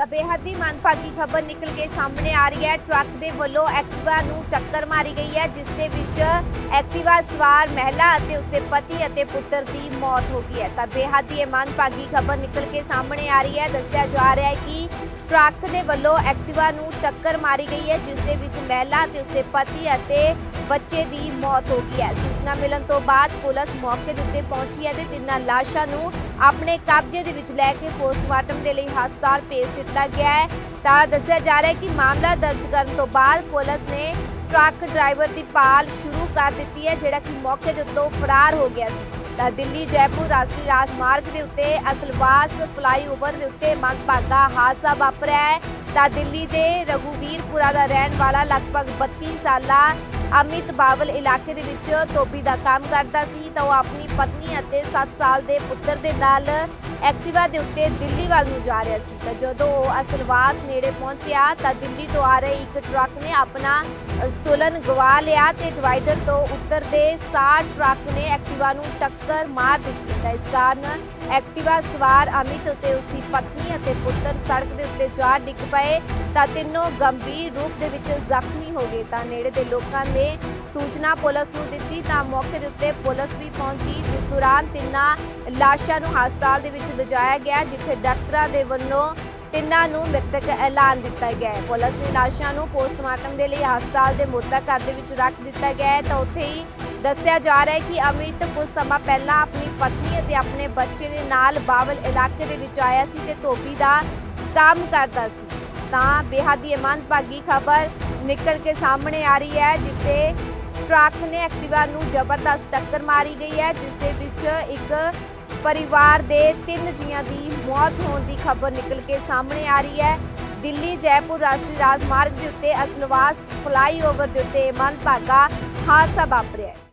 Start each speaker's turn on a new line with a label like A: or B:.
A: ਤਾਂ ਬੇਹੱਦ ਹੀ ਮੰਦਭਾਗੀ ਖਬਰ ਨਿਕਲ ਕੇ ਸਾਹਮਣੇ ਆ ਰਹੀ ਹੈ। ਟਰੱਕ ਦੇ ਵੱਲੋਂ ਐਕਟਿਵਾ ਨੂੰ ਟੱਕਰ ਮਾਰੀ ਗਈ ਹੈ, ਜਿਸ ਦੇ ਵਿੱਚ ਐਕਟਿਵਾ ਸਵਾਰ ਮਹਿਲਾ ਅਤੇ ਉਸਦੇ ਪਤੀ ਅਤੇ ਪੁੱਤਰ ਦੀ ਮੌਤ ਹੋ ਗਈ ਹੈ। ਤਾਂ ਬੇਹੱਦ ਹੀ ਇਹ ਮੰਦਭਾਗੀ ਖਬਰ ਨਿਕਲ ਕੇ ਸਾਹਮਣੇ ਆ ਰਹੀ ਹੈ। ਦੱਸਿਆ ਜਾ ਰਿਹਾ ਹੈ ਕਿ ਟਰੱਕ ਦੇ ਵੱਲੋਂ ਐਕਟਿਵਾ ਨੂੰ ਟੱਕਰ ਮਾਰੀ ਗਈ ਹੈ, ਜਿਸ ਦੇ ਵਿੱਚ ਮਹਿਲਾ ਤੇ ਉਸਦੇ ਪਤੀ ਅਤੇ ਬੱਚੇ ਦੀ ਮੌਤ ਹੋ ਗਈ ਹੈ। ਸੂਚਨਾ ਮਿਲਣ ਤੋਂ ਬਾਅਦ ਪੁਲਿਸ ਮੌਕੇ ਦੇ ਉੱਤੇ ਪਹੁੰਚੀ ਹੈ ਤੇ ਤਿੰਨਾਂ ਲਾਸ਼ਾਂ ਨੂੰ ਆਪਣੇ ਕਬਜ਼ੇ ਦੇ ਵਿੱਚ ਲੈ ਕੇ ਪੋਸਟਮਾਰਟਮ ਦੇ ਲਈ ਹਸਪਤਾਲ ਭੇਜ ਦਿੱਤਾ ਗਿਆ ਹੈ। ਤਾਂ ਦੱਸਿਆ ਜਾ ਰਿਹਾ ਹੈ ਕਿ ਮਾਮਲਾ ਦਰਜ ਕਰਨ ਤੋਂ ਬਾਅਦ ਪੁਲਿਸ ਨੇ ਟਰੱਕ ਡਰਾਈਵਰ ਦੀ ਭਾਲ ਸ਼ੁਰੂ ਕਰ ਦਿੱਤੀ ਹੈ, ਜਿਹੜਾ ਕਿ ਮੌਕੇ ਦੇ ਉੱਤੋਂ ਫਰਾਰ ਹੋ ਗਿਆ ਸੀ। ਤਾਂ ਦਿੱਲੀ ਜੈਪੁਰ ਰਾਸ਼ਟਰੀ ਰਾਜਮਾਰਗ ਦੇ ਉੱਤੇ ਅਸਲਵਾਸ ਫਲਾਈਓਵਰ ਦੇ ਉੱਤੇ ਮੰਦਭਾਗਾ ਹਾਦਸਾ ਵਾਪਰਿਆ ਹੈ। ਤਾਂ ਦਿੱਲੀ ਦੇ ਰਘੁਵੀਰਪੁਰਾ ਦਾ ਰਹਿਣ ਵਾਲਾ ਲਗਭਗ 32 ਸਾਲਾ ਅਮਿਤ ਬਾਵਲ ਇਲਾਕੇ ਦੇ ਵਿੱਚ ਧੋਬੀ ਦਾ ਕੰਮ ਕਰਦਾ ਸੀ ਤਾਂ ਉਹ ਆਪਣੀ ਪਤਨੀ ਅਤੇ 7 ਸਾਲ ਦੇ ਪੁੱਤਰ ਦੇ ਨਾਲ ਐਕਟਿਵਾ ਦੇ ਉੱਤੇ ਦਿੱਲੀ ਵੱਲ ਨੂੰ ਜਾ ਰਿਹਾ ਸੀ। ਤਾਂ ਜਦੋਂ ਉਹ ਅਸਲਵਾਸ ਨੇੜੇ ਪਹੁੰਚਿਆ, ਤਾਂ ਦਿੱਲੀ ਤੋਂ ਆ ਰਹੇ ਇੱਕ ਟਰੱਕ ਨੇ ਆਪਣਾ ਸਤੁਲਨ ਗਵਾ ਲਿਆ ਤੇ ਡਿਵਾਈਡਰ ਤੋਂ ਉੱਤਰਦੇ ਸਾਰ ਟਰੱਕ ਨੇ ਐਕਟਿਵਾ ਨੂੰ ਟੱਕਰ ਮਾਰ ਦਿੱਤੀ। ਤਾਂ ਇਸ ਕਾਰਨ ਐਕਟਿਵਾ ਸਵਾਰ ਅਮਿਤ ਅਤੇ ਉਸ ਦੀ ਪਤਨੀ ਅਤੇ ਪੁੱਤਰ ਸੜਕ ਦੇ ਉੱਤੇ ਜਾ ਡਿੱਗ ਪਏ, ਤਾਂ ਤਿੰਨੋਂ ਗੰਭੀਰ ਰੂਪ ਦੇ ਵਿੱਚ ਜ਼ਖਮੀ ਹੋ ਗਏ। ਤਾਂ ਨੇੜੇ ਦੇ ਲੋਕਾਂ ਨੇ ਸੂਚਨਾ ਪੁਲਿਸ ਨੂੰ ਦਿੱਤੀ, ਤਾਂ ਮੌਕੇ ਦੇ ਉੱਤੇ ਪੁਲਿਸ ਵੀ ਪਹੁੰਚੀ। ਜਿਸ ਦੌਰਾਨ ਤਿੰਨਾਂ ਲਾਸ਼ਾਂ ਨੂੰ ਹਸਪਤਾਲ ਦੇ ਵਿੱਚ ਲਿਜਾਇਆ ਗਿਆ, ਜਿੱਥੇ ਡਾਕਟਰਾਂ ਦੇ ਵੱਲੋਂ ਤਿੰਨਾਂ ਨੂੰ ਮ੍ਰਿਤਕ ਐਲਾਨ ਦਿੱਤਾ ਗਿਆ ਹੈ। ਪੁਲਿਸ ਨੇ ਲਾਸ਼ਾਂ ਨੂੰ ਪੋਸਟਮਾਰਟਮ ਦੇ ਲਈ ਹਸਪਤਾਲ ਦੇ ਮੁਰਦਾ ਘਰ ਦੇ ਵਿੱਚ ਰੱਖ ਦਿੱਤਾ ਗਿਆ ਹੈ। ਤਾਂ ਉੱਥੇ ਹੀ ਦੱਸਿਆ ਜਾ ਰਿਹਾ ਹੈ ਕਿ ਅਮਿਤ ਕੁਝ ਸਮਾਂ ਪਹਿਲਾਂ ਆਪਣੀ ਪਤਨੀ ਅਤੇ ਆਪਣੇ ਬੱਚੇ ਦੇ ਨਾਲ ਬਾਵਲ ਇਲਾਕੇ ਦੇ ਵਿੱਚ ਆਇਆ ਸੀ ਤੇ ਧੋਬੀ ਦਾ ਕੰਮ ਕਰਦਾ ਸੀ। ਤਾਂ ਬੇਹੱਦ ਹੀ ਮੰਦਭਾਗੀ ਖਬਰ ਨਿਕਲ ਕੇ ਸਾਹਮਣੇ ਆ ਰਹੀ ਹੈ, ਜਿੱਥੇ ਟਰੱਕ ਨੇ ਐਕਟਿਵਾ ਨੂੰ ਜ਼ਬਰਦਸਤ ਟੱਕਰ ਮਾਰੀ ਗਈ ਹੈ, ਜਿਸ ਦੇ ਵਿੱਚ ਇੱਕ ਪਰਿਵਾਰ ਦੇ ਤਿੰਨ ਜੀਆਂ ਦੀ ਮੌਤ ਹੋਣ ਦੀ ਖਬਰ ਨਿਕਲ ਕੇ ਸਾਹਮਣੇ ਆ ਰਹੀ ਹੈ। ਦਿੱਲੀ, ਜੈਪੁਰ ਰਾਸ਼ਟਰੀ ਰਾਜਮਾਰਗ ਦੇ ਉੱਤੇ ਅਸਲਵਾਸ ਫਲਾਈਓਵਰ ਦੇ ਉੱਤੇ ਮੰਦਭਾਗਾ ਹਾਦਸਾ ਵਾਪਰਿਆ